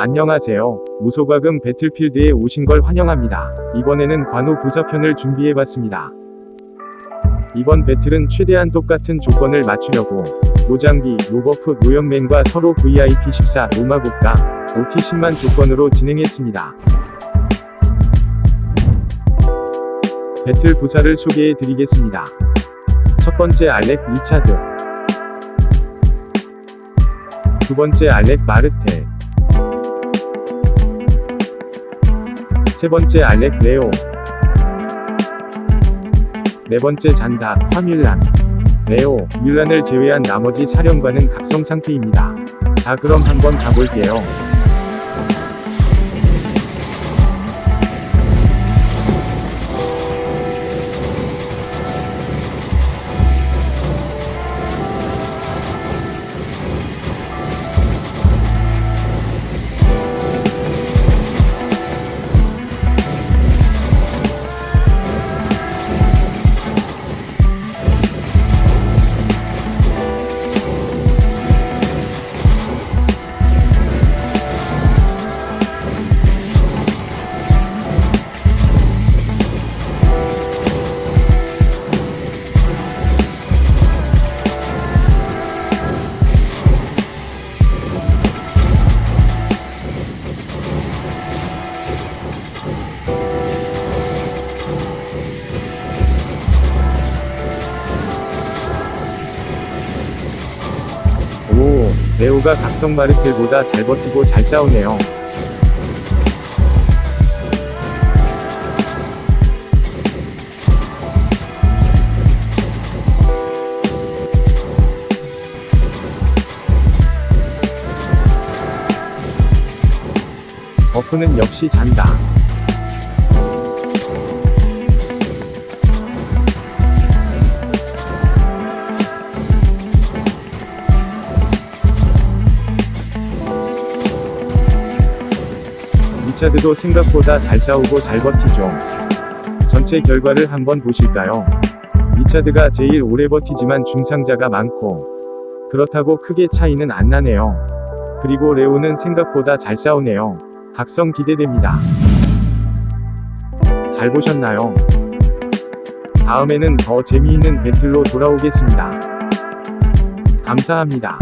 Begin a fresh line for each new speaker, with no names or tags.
안녕하세요. 무소과금 배틀필드에 오신 걸 환영합니다. 이번에는 관우 부사편을 준비해봤습니다. 이번 배틀은 최대한 똑같은 조건을 맞추려고 노장비, 노버프, 노연맨과 서로 VIP14, 노마국가, OT10만 조건으로 진행했습니다. 배틀 부사를 소개해 드리겠습니다. 첫 번째 알렉 리차드 두 번째 알렉 마르텔 세 번째 알렉 레오 네 번째 잔다 화뮬란 레오 뮬란을 제외한 나머지 사령관은 각성 상태입니다. 자 그럼 한번 가볼게요. 오, 레오가 각성 마르텔보다 잘 버티고 잘 싸우네요. 버프는 역시 잔다. 리차드도 생각보다 잘 싸우고 잘 버티죠. 전체 결과를 한번 보실까요? 리차드가 제일 오래 버티지만 중상자가 많고, 그렇다고 크게 차이는 안 나네요. 그리고 레오는 생각보다 잘 싸우네요. 각성 기대됩니다. 잘 보셨나요? 다음에는 더 재미있는 배틀로 돌아오겠습니다. 감사합니다.